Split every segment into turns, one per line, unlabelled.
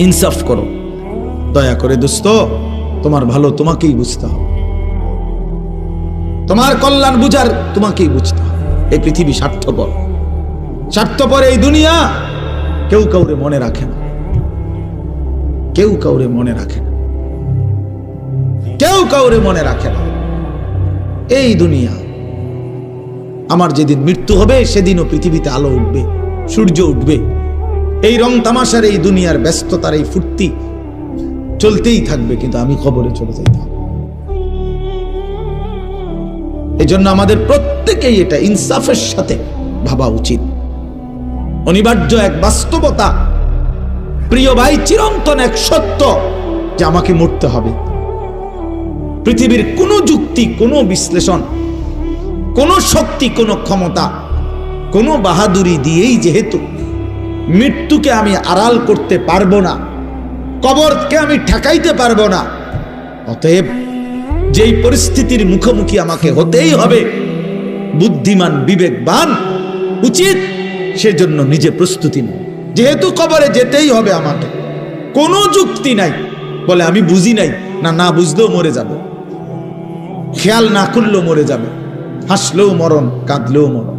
ইনসাফ করো। দয়া করে দোস্ত, তোমার ভালো তোমাকেই বুঝতে হবে। তোমার কল্যাণ বুঝার তোমাকেই বুঝতে হবে। এই পৃথিবী স্বার্থপর। স্বার্থপর এই দুনিয়া কেউ কাউরে মনে রাখে না। কেউ কাউরে মনে রাখে না। কেউ কাউরে মনে রাখে না। এই দুনিয়া, আমার যেদিন মৃত্যু হবে, সেদিনও পৃথিবীতে আলো উঠবে, সূর্য উঠবে। এই রং তামাশার এই দুনিয়ার ব্যস্ততার এই ফুর্তি চলতেই থাকবে, কিন্তু আমি খবরে চলে যাইতাম এই জন্য আমাদের প্রত্যেকেই এটা ইনসাফের সাথে ভাবা উচিত। অনিবার্য এক বাস্তবতা, প্রিয় ভাই চিরন্তন এক সত্য যে আমাকে মরতে হবে। পৃথিবীর কোনো যুক্তি, কোনো বিশ্লেষণ, কোনো শক্তি, কোনো ক্ষমতা, কোনো বাহাদুরি দিয়েই যেহেতু মৃত্যুকে আমি আড়াল করতে পারব না। কবরকে আমি ঠেকাইতে পারব না। অতএব যেই পরিস্থিতির মুখোমুখি আমাকে হতেই হবে, বুদ্ধিমান, বিবেকবান, উচিত সেজন্য নিজে প্রস্তুতি নেই যেহেতু কবরে যেতেই হবে আমাকে, কোনো যুক্তি নাই, বলে আমি বুঝি নাই, না না বুঝলেও মরে যাবে। খেয়াল না করলেও মরে যাবে, হাসলেও মরণ, কাঁদলেও মরণ।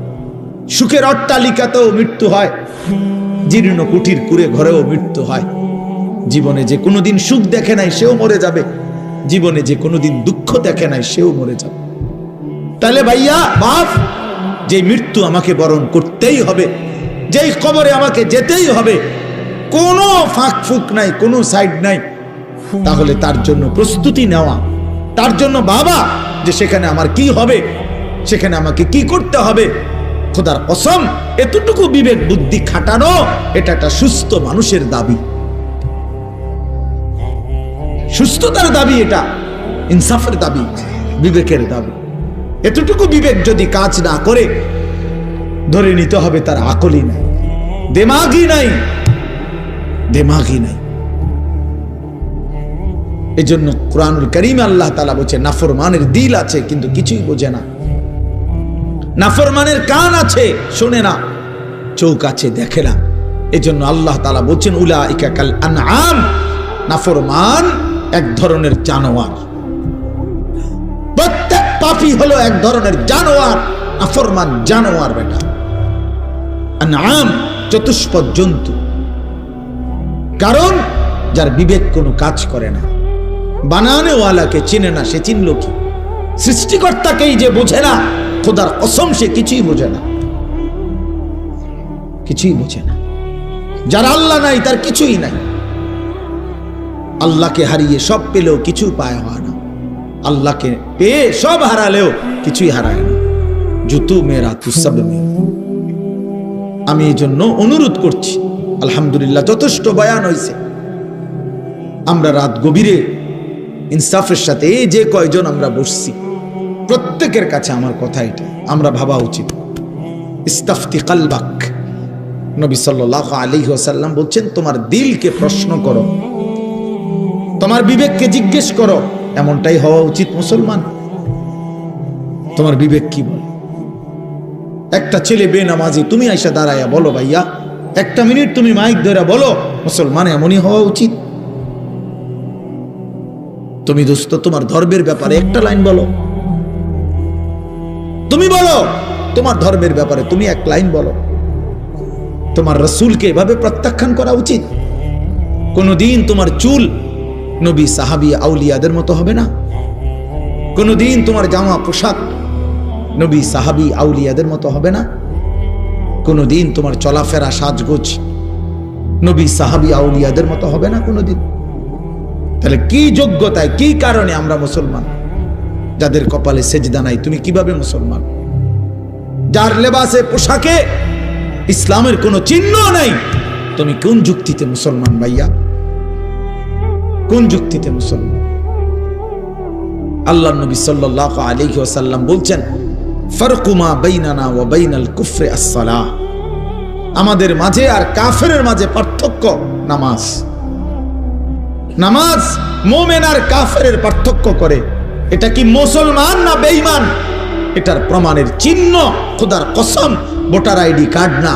সুখের অট্টালিকাতেও মৃত্যু হয়। জীর্ণ কুটির কুড়ে ঘরেও মৃত্যু হয়। জীবনে যে কোনোদিন সুখ দেখে নাই, সেও মরে যাবে। জীবনে যে কোনোদিন দুঃখ দেখে নাই, সেও মরে যাবে। তাহলে ভাইয়া, বাপ যে মৃত্যু আমাকে বরণ করতেই হবে, যেই কবরে আমাকে যেতেই হবে, কোনো ফাঁক ফুক নাই, কোনো সাইড নাই, তাহলে তার জন্য প্রস্তুতি নেওয়া, তার জন্য বাবা যে সেখানে আমার কি হবে, সেখানে আমাকে কি করতে হবে খোদার অসম এতটুকু বিবেক বুদ্ধি খাটানো, এটা একটা সুস্থ মানুষের দাবি। সুস্থতার দাবি এটা, ইনসাফের দাবি, বিবেকের দাবি। এতটুকু বিবেক যদি কাজ না করে, ধরে নিতে হবে তার আকলই নাই, দেমাগই নাই দেমাগই নাই। এই জন্য কোরআনুল করিম আল্লাহ তালা বলছে, নাফরমানের দিল আছে, কিন্তু কিছুই বোঝে না। নাফরমানের কান আছে, শোনে না। চোখ আছে, দেখে না। এই জন্য আল্লাহ তালা বলছেন উলা ইকাকাল আনআম। নাফরমান এক ধরনের জানোয়ার। প্রত্যেক পাপি হলো এক ধরনের জানোয়ার। নাফরমান জানোয়ার বেটা। আনআম চতুষ্পদ জন্তু কারণ, যার বিবেক কোনো কাজ করে না। বানানেওয়ালাকে চিনে না, সে চিনল কি? সৃষ্টিকর্তাকেই যে বোঝে না খোদার অসম সে কিছুই বোঝে না। কিছুই বোঝে না। যার আল্লাহ নাই, তার কিছুই নাই। আল্লাহকে হারিয়ে সব পেলেও কিছু পায় হয় না। আল্লাহকে পেয়ে সব হারালেও কিছুই হারায় না। জুতু মেরা তু সব আমি এই জন্য অনুরোধ করছি, আলহামদুলিল্লাহ যথেষ্ট বয়ান হয়েছে আমরা রাত গভীরে ইনসাফের সাথে এই যে কয়জন আমরা বসছি প্রত্যেকের কাছে আমার কথা এটা আমরা ভাবা উচিত। ইস্তাফতি কালবাক। নবী সাল্লাহ আলী ওসাল্লাম বলছেন, তোমার দিলকে প্রশ্ন করো, তোমার বিবেককে জিজ্ঞেস করো, এমনটাই হওয়া উচিত মুসলমান। তোমার বিবেক কি বলে? একটা ছেলে বেনামাজি, তুমি আইসা দাঁড়াইয়া বলো ভাইয়া, একটা মিনিট তুমি মাইক ধরে বলো, মুসলমান এমনই হওয়া উচিত। তুমি দোস্ত, তোমার ধর্মের ব্যাপারে একটা লাইন বলো। তুমি বলো, তোমার ধর্মের ব্যাপারে তুমি এক লাইন বলো। তোমার রসুলকে এভাবে প্রত্যাখ্যান করা উচিত? কোনদিন তোমার চুল নবী সাহাবি আউলিয়াদের মতো হবে না? কোনদিন তোমার জামা পোশাক নবী সাহাবি আউলিয়াদের মতো হবে না? কোনদিন তোমার চলাফেরা, সাজগোজ নবী সাহাবি আউলিয়াদের মতো হবে না কোনোদিন? তাহলে কি যোগ্যতায়, কি কারণে আমরা মুসলমান? যাদের কপালে সেজদা নাই, তুমি কীভাবে মুসলমান? যার লেবাসে পোশাকে ইসলামের কোনো চিহ্ন নাই, তুমি কোন যুক্তিতে মুসলমান ভাইয়া? কোন যুক্তিতে মুসলমান? আল্লাহ নবী সাল্লাহ আলাইহি ওয়াসাল্লাম বলছেন ফারকুমা বাইনানা ওয়া বাইনাল কুফরে আসসালাহ। আমাদের মাঝে আর কাফেরের মাঝে পার্থক্য নামাজ। নামাজ মোমেন আর কাফের পার্থক্য করে। এটা কি মুসলমান না বেঈমান? এটার প্রমাণের চিহ্ন, খোদার কসম, ভোটার আইডি কার্ড না।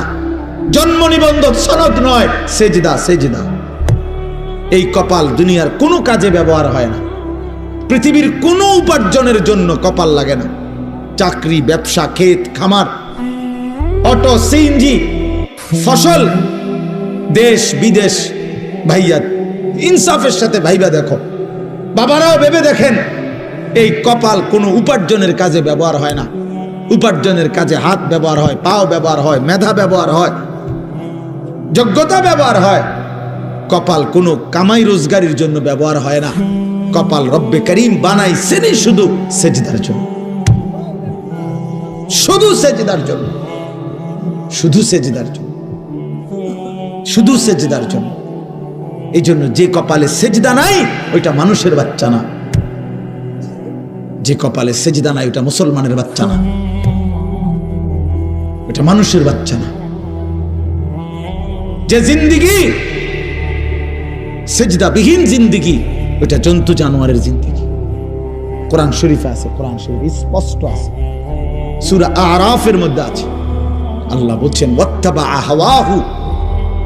জন্ম নিবন্ধন সনদ নয়, সেজদা সেজদা। এই কপাল দুনিয়ার কোনো কাজে ব্যবহার হয় না। পৃথিবীর কোনো উপার্জনের জন্য কপাল লাগে না। চাকরি, ব্যবসা, ক্ষেত, খামার, অটো, সিএনজি, ফসল, দেশ, বিদেশ। ভাইয়া, ইনসাফের সাথে ভাইবা দেখো। বাবারাও ভেবে দেখেন এই কপাল কোনো উপার্জনের কাজে ব্যবহার হয় না। উপার্জনের কাজে হাত ব্যবহার হয়, পাও ব্যবহার হয়, মেধা ব্যবহার হয়, যোগ্যতা ব্যবহার হয়। কপাল কোনো কামাই রোজগারির জন্য ব্যবহার হয় না। কপাল রব্বে করিম বানাইছেনই শুধু সেজদার জন্য। শুধু সেজদার জন্য। শুধু সেজদার জন্য। শুধু সেজদার জন্য। এই জন্য যে কপালে সেজদা নাই, ওইটা মানুষের বাচ্চা না। যে কপালে সেজদা নাই, ওটা মুসলমানের বাচ্চা না। ওটা মানুষের বাচ্চা না। যে জিন্দিগি সেজদা বিহীন জিন্দিগি, ওটা জন্তু জানোয়ারের জিন্দিগি। কোরআন শরীফে আছে, কোরআন শরীফ স্পষ্ট আছে। সূরা আরাফের মধ্যে আছে। আল্লাহ বলছেন ওয়াত্তাবা আহওয়াহু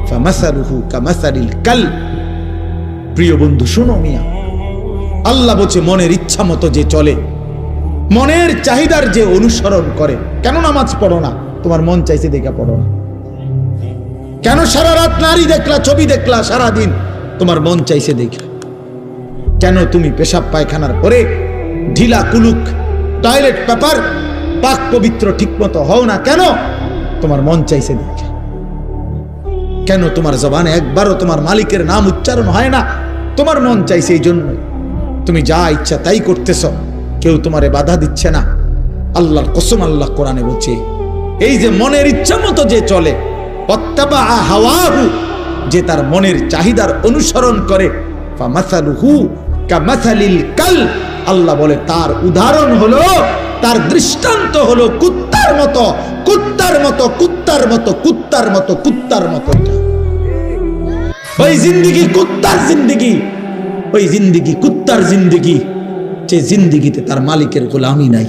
ফামাসালুহু কামাসালিল কাল প্রিয় বন্ধু, শোনো মিয়া আল্লাহ বলছে, মনের ইচ্ছা মতো যে চলে, মনের চাহিদার যে অনুসরণ করে। কেন নামাজ পড়ো না? তোমার মন চাইছে দেখে পড়ো না। কেন সারা রাত নারী দেখলা, ছবি দেখলা সারা দিন তোমার মন চাইছে দেখে। কেন তুমি পেশাব পায়খানার পরে ঢিলা কুলুক, টয়লেট পেপার, পাক পবিত্র ঠিকমতো হও না? কেন? তোমার মন চাইছে দেখে। কেন তোমার জবানে একবারও তোমার মালিকের নাম উচ্চারণ হয় না? তোমার মন চাইছে এই জন্য তুমি যা ইচ্ছা তাই করতেছ, কেউ তোমারে বাধা দিচ্ছে না। আল্লাহর কসম আল্লাহ কোরআনে বলছে, এই যে মনের ইচ্ছা মতো যে চলে হাওয়াহু, যে তার মনের চাহিদার অনুসরণ করে আল্লাহ বলে, তার উদাহরণ হলো, তার দৃষ্টান্ত হলো কুত্তার মতো কুত্তার মতো কুত্তার মতো কুত্তার মতো কুত্তার মতো। ওই জিন্দিগি, কুত্তার জিন্দিগি। ওই জিন্দিগি, কুত্তার জিন্দিগি, যে জিন্দিগিতে তার মালিকের গোলামি নাই।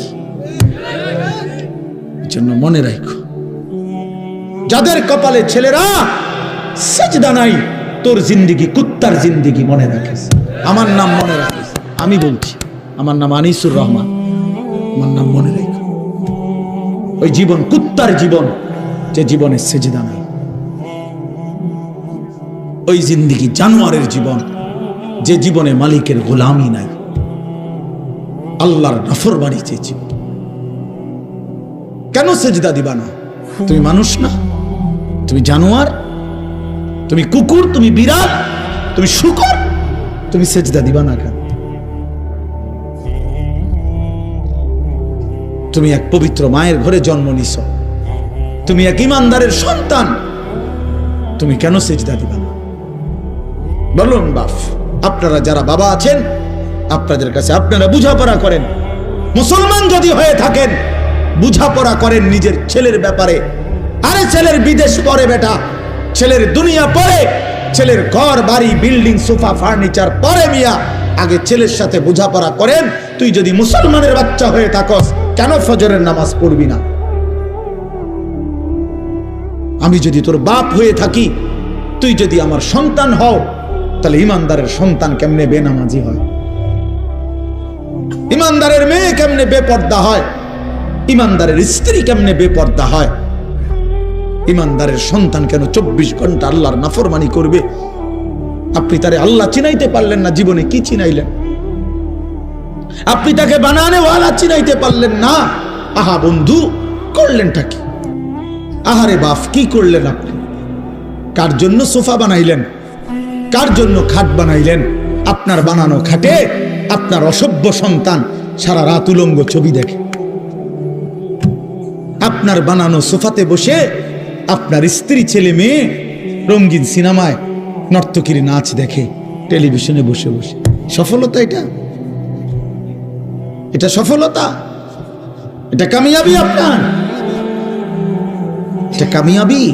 জন্য মনে রাখো, যাদের কপালে ছেলেরা সেজদা নাই, তোর জিন্দিগি, কুত্তার জিন্দিগি মনে রাখিস। আমার নাম মনে রাখিস। আমি বলছি, আমার নাম আনিসুর রহমান। আমার নাম মনে রেখো। ওই জীবন, কুত্তার জীবন, যে জীবনে সেজদা নাই। ওই জিন্দিগি জানোয়ারের জীবন। যে জীবনে মালিকের গোলামি নাই, আল্লাহর নফর বাড়ি চেয়েছি। কেন সেজদা দিবা না? তুমি মানুষ না, তুমি জানোয়ার, তুমি কুকুর, তুমি বিড়াল, তুমি শুকর, তুমি সেজদা দিবা না কেন? তুমি এক পবিত্র মায়ের ঘরে জন্ম নিছ, তুমি এক ইমানদারের সন্তান, তুমি কেন সেজদা দিবা না? বলুন বাপ। আপনারা যারা বাবা আছেন, আপনাদের কাছে আপনারা বুঝাপড়া করেন। মুসলমান যদি হয়ে থাকেন, বুঝাপড়া করেন নিজের ছেলের ব্যাপারে। আরে ছেলের বিদেশ পরে বেটা, ছেলের দুনিয়া পরে ছেলের ঘর, বাড়ি, বিল্ডিং, সোফা, ফার্নিচার পরে মিয়া। আগে ছেলের সাথে বোঝাপড়া করেন, তুই যদি মুসলমানের বাচ্চা হয়ে থাকস, কেন ফজরের নামাজ পড়বি না? আমি যদি তোর বাপ হয়ে থাকি, তুই যদি আমার সন্তান হও তাহলে ইমানদারের সন্তান কেমনে বেনামাজি হয়? ইমানদারের মেয়ে কেমনে বেপর্দা হয়? ইমানদারের স্ত্রী কেমনে বেপর্দা হয়? ইমানদারের সন্তান কেন চব্বিশ ঘণ্টা আল্লাহর নাফরমানি করবে? আপনি তারে আল্লাহ চিনাইতে পারলেন না, জীবনে কি চিনাইলেন? আপনি তাকে বানানে ওয়ালা চিনাইতে পারলেন না। আহা বন্ধু, করলেনটা কি? আহারে বাপ, কি করলেন আপনি? কার জন্য সোফা বানাইলেন? কার জন্য খাট বানাইলেন? আপনার বানানো খাটে আপনার অসভ্য সন্তান সারা রাত উলঙ্গ ছবি দেখে। আপনার বানানো সোফাতে বসে আপনার স্ত্রী, ছেলে, মেয়ে রঙিন সিনেমায় নর্তকীর নাচ দেখে টেলিভিশনে বসে বসে। সফলতা এটা? এটা সফলতা? এটা কামিয়াবি আপনার? এটা কামিয়াবি?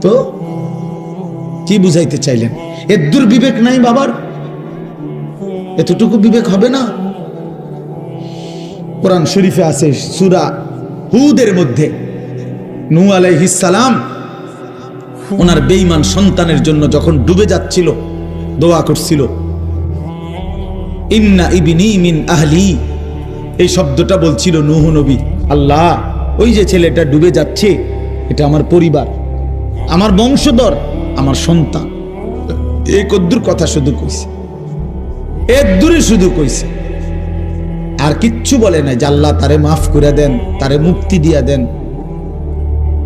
তো কি বুঝাইতে চাইলেন? এর দুর্বিবেক নাই বাবার? এতটুকু বিবেক হবে না? কোরআন শরীফে আছে সুরা হুদের মধ্যে নু আলাইহিসালাম ওনার বেঈমান সন্তানের জন্য যখন ডুবে যাচ্ছিল, দোয়া করছিল, ইন্না ইবিনি মিন আহলি এই শব্দটা বলছিল নুহ নবী, আল্লাহ, ওই যে ছেলেটা ডুবে যাচ্ছে, এটা আমার পরিবার, আমার বংশধর আমার সন্তান। এই কদ্দুর কথা শুধু কইছে। এর শুধু কইছে। আর কিচ্ছু বলে না যে আল্লাহ তারে মাফ করে দেন, তারে মুক্তি দিয়া দেন,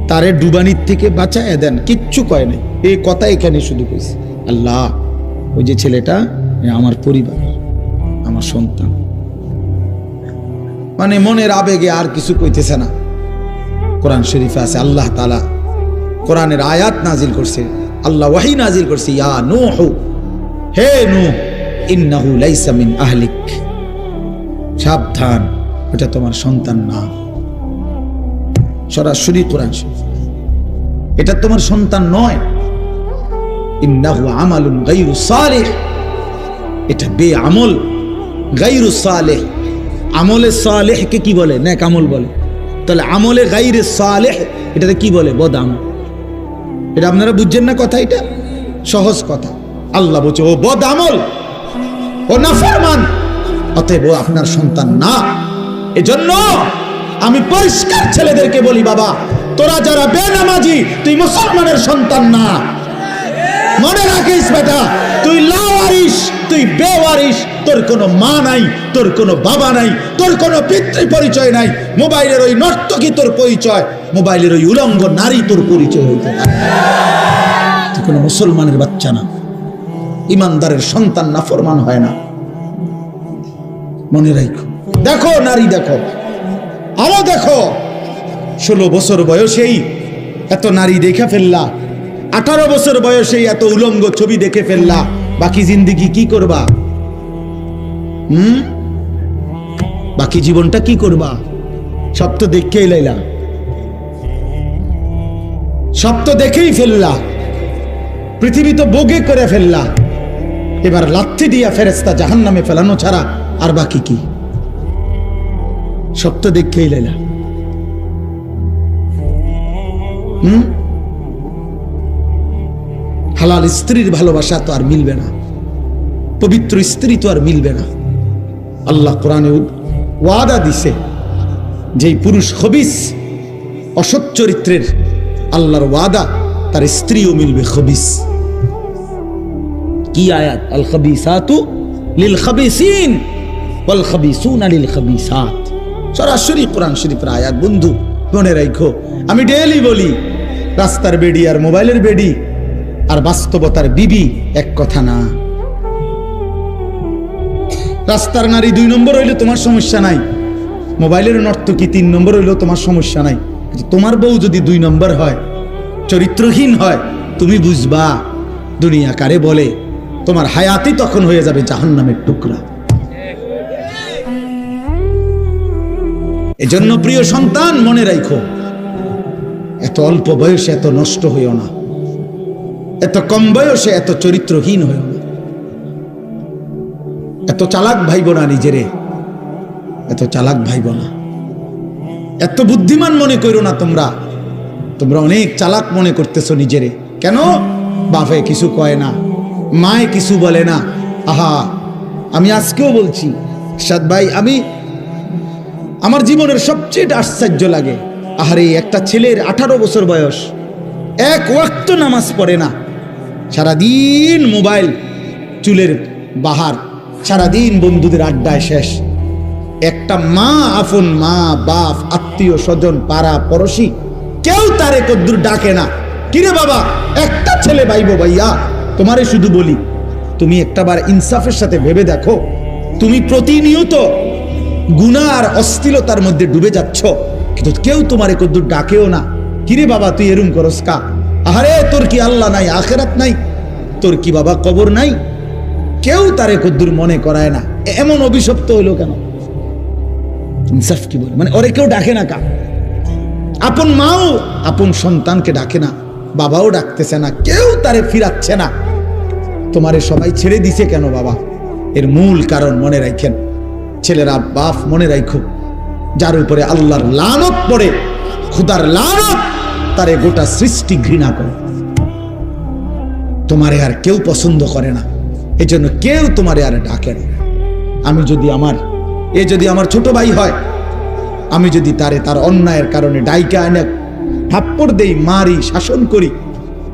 তারে ডুবানির থেকে বাঁচায় দেন, কিচ্ছু কয় নাই। এই কথা এখানে শুধু কইছে। আল্লাহ, ওই যে ছেলেটা আমার পরিবার, আমার সন্তান। মানে মনের আবেগে আর কিছু কইতেছে না। কোরআন শরীফে আছে, আল্লাহ তালা কোরআনের আয়াত নাজিল করছে। আল্লাহ ওয়াহি নাজিল করছে, ইয়া নূহ, হে নূহ, ইন্নাহু লাইসা মিন আহলিক। সাবধান, এটা তোমার সন্তান না। সরাসরি কোরআন। এটা তোমার সন্তান নয়। ইন্নাহু আমালুন গাইরু সালিহ। এটা বে আমল গাইরু সালেহ। আমলে সালেহকে কি বলে? নেক আমল বলে। তাহলে আমলে গাইরে সালেহ এটাতে কি বলে? বদ আমল এটা আপনারা বুঝছেন না কথা এটা? সহজ কথা। আল্লাহ বলছে, ও বদ আমল, ও না নাফরমান, অতএব আপনার সন্তান না। এজন্য আমি পরিষ্কার ছেলেদেরকে বলি, বাবা, তোরা যারা বেনামাজি, তুই মুসলমানের সন্তান না। মনে রাখিস বেটা, তুই লাওয়ারিস তুই বেওয়ারিস তোর কোনো মা নাই, তোর কোনো বাবা নাই, তোর কোনো পিতৃ পরিচয় নাই, মোবাইলের ওই নর্তকী তোর পরিচয়, মোবাইলের ওই উলঙ্গ নারী তোর পরিচয় হইতে তুই কোনো মুসলমানের বাচ্চা না, ইমানদারের সন্তান না ফরমান হয় না। মনে রাখো দেখো নারী দেখো, আরও দেখো। ষোলো বছর বয়সেই এত নারী দেখে ফেললা আঠারো বছর বয়সেই এত উলঙ্গ ছবি দেখে ফেললা। বাকি জিন্দিগি কি করবা? হুম? বাকি জীবনটা কি করবা? সব তো দেখেই লাইলা। সব তো দেখেই ফেললা। পৃথিবী তো বগে করে ফেললা। এবার লাথি দিয়া ফেরেস্তা জাহান নামে ফেলানো ছাড়া আর বাকি কি? সব তো দেখেই লাইলা। হুম? হালাল স্ত্রীর ভালোবাসা তো আর মিলবে না। পবিত্র স্ত্রী তো আর মিলবে না। আল্লাহ কোরআনে ওয়াদা দিছে যেই পুরুষ খবিস অসৎ চরিত্রের আল্লাহর ওয়াদা, তার স্ত্রীও মিলবে খবিস কি আয়াত? আল খবিসাতু লিল খবিসিন ওয়াল খবিসুনা লিল খবিসাত। সরাসরি কোরআন শরীফের আয়াত। বন্ধু, মনে রাখো আমি ডেইলি বলি, রাস্তার বেডি আর মোবাইলের বেডি আর বাস্তবতার বিবি এক কথা না। রাস্তার নারী দুই নম্বর হইলে তোমার সমস্যা নাই। মোবাইলের নর্তকী তিন নম্বর হইলেও তোমার সমস্যা নাই। তোমার বউ যদি দুই নম্বর হয়, চরিত্রহীন হয়, তুমি বুঝবা, দুনিয়া কারে বলে। তোমার হায়াতি তখন হয়ে যাবে জাহান্নামের টুকরা। এজন্য প্রিয় সন্তান, মনে রাখো এত অল্প বয়সে এত নষ্ট হইও না। এত কম বয়সে এত চরিত্রহীন হয়ে এত চালাক ভাইব না নিজেরে। এত চালাক ভাইব না এত বুদ্ধিমান মনে করো না তোমরা। তোমরা অনেক চালাক মনে করতেছো নিজেরে। কেন? বাপে কিছু কয় না। মায়ে কিছু বলে না। আহা, আমি আজকেও বলছি, সাদ ভাই, আমি, আমার জীবনের সবচেয়ে আশ্চর্য লাগে। আহারে, একটা ছেলের আঠারো বছর বয়স। এক ওয়াক্ত নামাজ পড়ে না। সারাদিন মোবাইল, চুলের বাহার, সারাদিন বন্ধুদের আড্ডায় শেষ। একটা মা আফন মা, বাপ, আত্মীয় স্বজন, পাড়া, পড়শি, কেউ তারে কদ্দুর ডাকে না। কিরে বাবা, একটা ছেলে বাইব ভাইয়া, তোমারে শুধু বলি, তুমি একটাবার ইনসাফের সাথে ভেবে দেখো। তুমি প্রতিনিয়ত গুনাহ আর অস্থিলতার মধ্যে ডুবে যাচ্ছ, কিন্তু কেউ তোমারে কদ্দুর ডাকেও না। কিরে বাবা, তুই এরম করস কা? আহারে তোর কি আল্লাহ নাই, আখেরাত নাই? তোর কি বাবা কবর নাই? কেউ তারে কদ্দুর মনে করায় না। এমন অভিশপ্ত হইল কেন? ইনসাফ কি বলে? মানে ওরে কেউ ডাকে না কা আপন মাও আপন সন্তানকে ডাকে না, বাবাও ডাকতেছে না, কেউ তারে ফিরাচ্ছে না। তোমারে সবাই ছেড়ে দিছে কেন বাবা? এর মূল কারণ মনে রাখেন। ছেলেরা বাপ মনে রাখো যার উপরে আল্লাহর লানত পড়ে, খুদার লানত তারে গোটা সৃষ্টি ঘৃণা করে। তোমারে আর কেউ পছন্দ করে না। এই জন্য কেউ তোমারে আর ডাকে না। আমি যদি আমার, এ যদি আমার ছোট ভাই হয়, আমি যদি তারে তার অন্যায়ের কারণে ডাইকা এনে থাপ্পড় দেই, মারি, শাসন করি,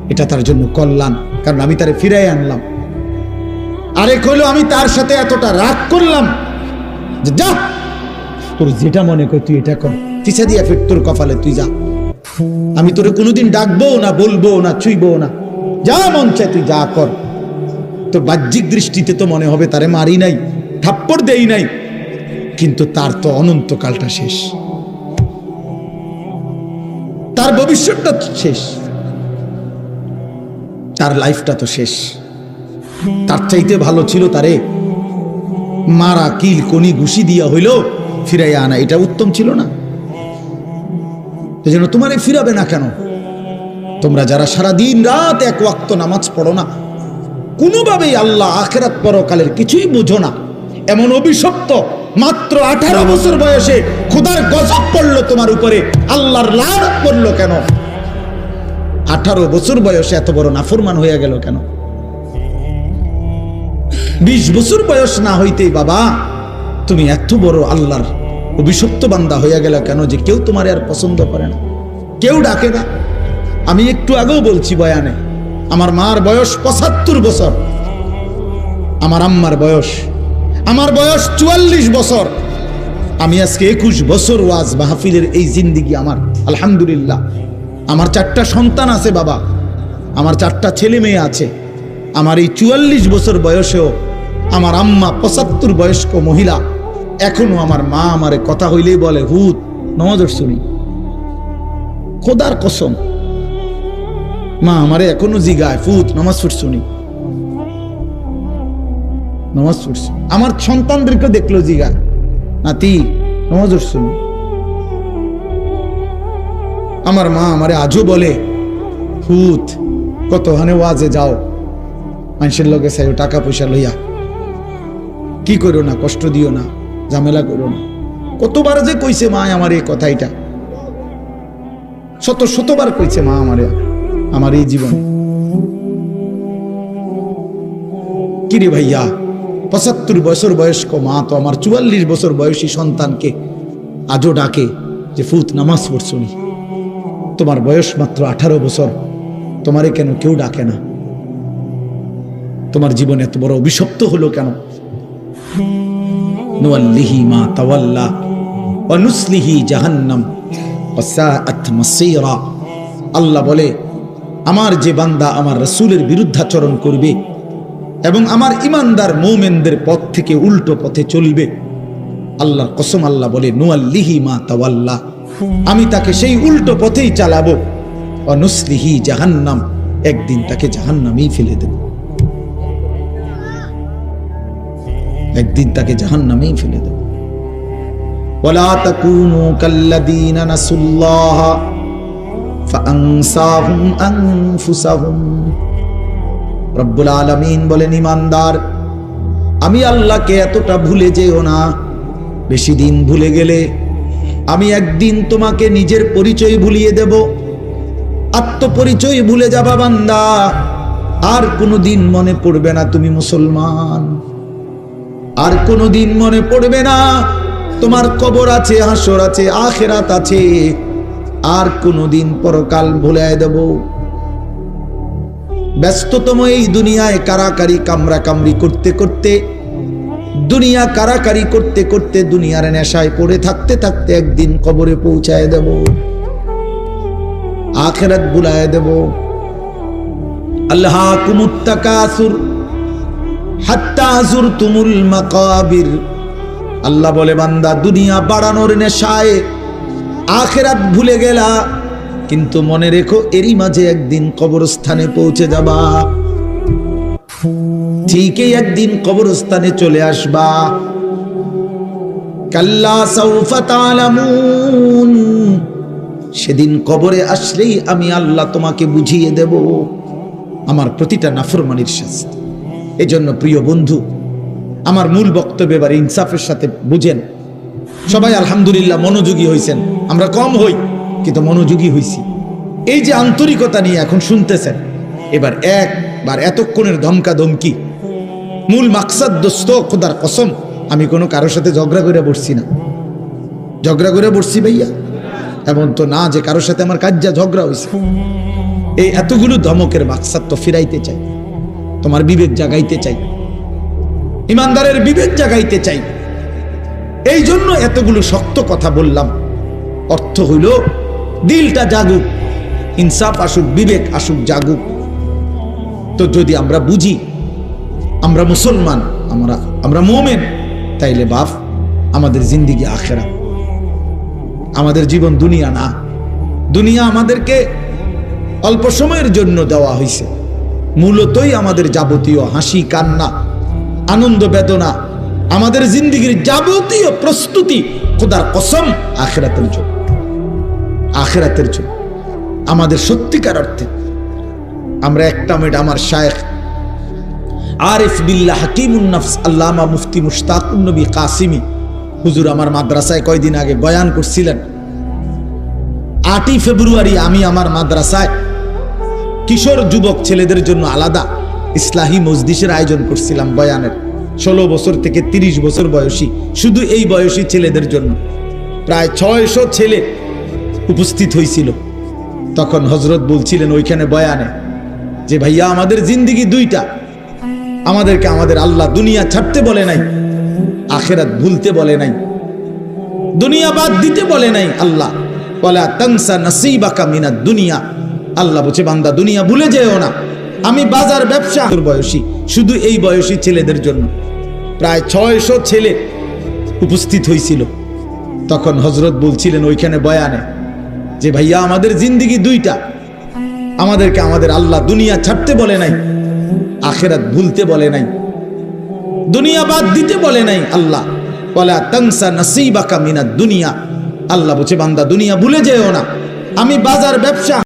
এটা তার জন্য কল্যাণ, কারণ আমি তারে ফিরাই আনলাম। আরেক হলো আমি তার সাথে এতটা রাগ করলাম যে, যা, তোর যেটা মনে কর তুই এটা কর। পিছা দিয়া ফির তোর কপালে তুই যা। আমি তোরে কোনোদিন ডাকবো না বলব না ছুইবো না। যা মন চায় তুই যা কর। তো বাহ্যিক দৃষ্টিতে তো মনে হবে তারে মারি নাই, থাপ্পড় দেই নাই। কিন্তু তার তো অনন্তকালটা শেষ। তার ভবিষ্যৎটা শেষ। তার লাইফটা তো শেষ। তার চাইতে ভালো ছিল তারে মারা, কিল, কনি, ঘুষি দিয়া হইল ফিরাইয়া আনা। এটা উত্তম ছিল না। যেন তোমারে ফিরাবে না কেন? তোমরা যারা সারা দিন রাত এক ওয়াক্ত নামাজ পড়ো না, কোনোভাবেই আল্লাহ আখেরাত পরকালের কিছুই বুঝো না। এমন অভিশপ্ত মাত্র আঠারো বছর বয়সে খোদার গজব পড়ল তোমার উপরে, আল্লাহর লাড় পড়ল কেন? আঠারো বছর বয়সে এত বড় নাফরমান হয়ে গেল কেন? বিশ বছর বয়স না হইতেই বাবা, তুমি এত বড় আল্লাহর অভিশপ্ত বান্দা হইয়া গেল কেন যে কেউ তোমার আর পছন্দ করে না? কেউ ডাকে না। আমি একটু আগেও বলছি বয়ানে, আমার মার বয়স পঁচাত্তর বছর, আমার আম্মার বয়স, আমার বয়স চুয়াল্লিশ বছর। আমি আজকে একুশ বছর ওয়াজ মাহফিলের এই জিন্দিগি আমার, আলহামদুলিল্লাহ। আমার চারটা সন্তান আছে বাবা, আমার চারটা ছেলে মেয়ে আছে। আমার এই চুয়াল্লিশ বছর বয়সেও আমার আম্মা পঁচাত্তর বয়স্ক মহিলা এখনও আমার মা আমারে কথা হইলেই বলে, হুত নজর শুনি খোদার কসম। মা আমারে এখনও জিগায় ফুত নামাজ পড়ছুনি নামাজ পড়ছি। আমার সন্তানদেরকে দেখল জিগায়, নাতি, নামাজ পড়ছুনি আমার মা আমারে আজও বলে ফুত কত হানে ওয়াজে যাও, মানুষের লগে চাইও টাকা পয়সা লইয়া। কি করো না, কষ্ট দিও না। ঝামেলা করো না। কতবার যে কইছে মা আমার এই কথাইটা শত শতবার কইছে মা আমারে, আমার এই জীবন। কিরে ভাইয়া, পঁচাত্তর বছর বয়স্ক মা তো আমার চুয়াল্লিশ বছর বয়সী সন্তানকে আজও ডাকে যে, ফুত, নামাজ পড়ছুনি তোমার বয়স মাত্র আঠারো বছর, তোমারে কেন কেউ ডাকে না? তোমার জীবন এত বড় অভিশপ্ত হলো কেন? নুয়াল্লিহি মা তাওয়াল্লা অনুসলিহি জাহান্নাম ওয়াসাআত মাসীরা আল্লাহ বলে, আমার যে বান্দা আমার রসুলের বিরুদ্ধাচরণ করবে এবং আমার ইমানদার মৌমেনদের পথ থেকে উল্টো পথে চলবে। আল্লাহর কসম আল্লাহ বলে, নুয়াল্লিহি মা তাওয়াল্লা। আমি তাকে সেই উল্টো পথেই চালাবো। অনুসলিহি জাহান্নাম, একদিন তাকে জাহান্নামেই ফেলে দেব। একদিন তাকে জাহান্নামেই ফেলে দেব। ওয়ালা তাকুনু কাল্লাযীনা নাসুল্লাহ ফাআনসাহুম আনফুসাহুম। রব্বুল আলামিন বলেন, ইমানদার, আমি আল্লাহকে এতটা ভুলে যেও না। বেশি দিন ভুলে গেলে আমি একদিন তোমাকে নিজের পরিচয় ভুলিয়ে দেব। আত্মপরিচয় ভুলে যাবা বান্দা। আর কোনোদিন মনে পড়বে না তুমি মুসলমান। আর কোনোদিন মনে পড়বে না, তোমার কবর আছে, হাসর আছে, আখেরাত আছে। আর কোনোদিন পরকাল ভুলে দেব। ব্যস্ততম এই দুনিয়ায় কারাকারি কামরা কামড়ি করতে করতে, দুনিয়া কারাকারি করতে করতে দুনিয়ার নেশায় পড়ে থাকতে থাকতে একদিন কবরে পৌঁছায় দেব। আখেরাত বুলায় দেব। আল্লাহ কুমুত্তাকাসুর তুমুল মাকাবির। আল্লাহ বলে, বান্দা, দুনিয়া বাড়ানোর নেশায় আখেরাত ভুলে গেলা, কিন্তু মনে রেখো, এরই মাঝে একদিন কবরস্থানে পৌঁছে যাবা। ঠিকই একদিন কবরস্থানে চলে আসবা। কাল্লা সেদিন কবরে আসলেই আমি আল্লাহ তোমাকে বুঝিয়ে দেব। আমার প্রতিটা নাফরমানির শাস্তি। এজন্য প্রিয় বন্ধু, আমার মূল বক্তব্য এবার ইনসাফের সাথে বুঝেন। সবাই আলহামদুলিল্লাহ মনোযোগী হয়েছেন আমরা কম হই, কিন্তু মনোযোগী হইছি। এই যে আন্তরিকতা নিয়ে এখন শুনতেছেন, এবার একবার এতক্ষণের ধমকা ধমকি মূল মাকসাদ দোস্ত খোদার কসম, আমি কোনো কারোর সাথে ঝগড়া করে বসছি না। ঝগড়া করে বসছি ভাইয়া। এমন তো না যে কারোর সাথে আমার কাজ যা ঝগড়া হয়েছে এই এতগুলো ধমকের মাকসাদ তো ফিরাইতে চাই। তোমার বিবেক জাগাইতে চাই। ইমানদারের বিবেক জাগাইতে চাই। এই জন্য এতগুলো শক্ত কথা বললাম। অর্থ হইল, দিলটা জাগুক, ইনসাফ আসুক, বিবেক আসুক, জাগুক। তো যদি আমরা বুঝি, আমরা মুসলমান, আমরা আমরা মোমেন, তাইলে বাপ, আমাদের জিন্দিগি আখেরা আমাদের জীবন দুনিয়া না। দুনিয়া আমাদেরকে অল্প সময়ের জন্য দেওয়া হয়েছে মূলতই আমাদের যাবতীয় হাসি, কান্না, আনন্দ, বেদনা, আমাদের জিন্দিগির যাবতীয় প্রস্তুতি খোদার কসম আখেরাতের জন্য। আখেরাতের জন্য। আমাদের সত্যিকার অর্থে আমরা একটা মিনিট আমার শায়েখ আরিফ বিল্লা হাকিমুন নফস আল্লামা মুফতি মুশতাকুন নবী কাসিমি। হুজুর, আমার মাদ্রাসায় কয়দিন আগে বয়ান করছিলেন। আটই ফেব্রুয়ারি আমি আমার মাদ্রাসায় কিশোর যুবক ছেলেদের জন্য আলাদা ইসলাহি মজদিসের আয়োজন করছিলাম বয়ানের। ষোলো বছর থেকে ৩০ বছর বয়সী, শুধু এই বয়সী ছেলেদের জন্য। প্রায় ছয়শো ছেলে উপস্থিত হয়েছিল। তখন হজরত বলছিলেন ওইখানে বয়ানে যে, ভাইয়া, আমাদের জিন্দিগি দুইটা। আমাদেরকে আমাদের আল্লাহ দুনিয়া ছাড়তে বলে নাই, আখেরাত ভুলতে বলে নাই, দুনিয়া বাদ দিতে বলে নাই আল্লাহ। বলে তংসা নসিবাকা মিনা দুনিয়া। আল্লাহ বলছে, বান্দা, দুনিয়া ভুলে যেও না। আমি বাজার ব্যবসা বয়সী, শুধু এই বয়সী ছেলেদের জন্য। প্রায় ছয়শো ছেলে উপস্থিত হয়েছিল। তখন হজরত বলছিলেন, ওইখানে বয়ানে যে, ভাইয়া, আমাদের জিন্দিগি দুইটা। আমাদেরকে আমাদের আল্লাহ দুনিয়া ছাড়তে বলে নাই, আখেরাত ভুলতে বলে নাই, দুনিয়া বাদ দিতে বলে নাই আল্লাহ। বলে তংসা নসিবাকা মিনা দুনিয়া। আল্লাহ বলছে, বান্দা, দুনিয়া ভুলে যেও না। আমি বাজার ব্যবসা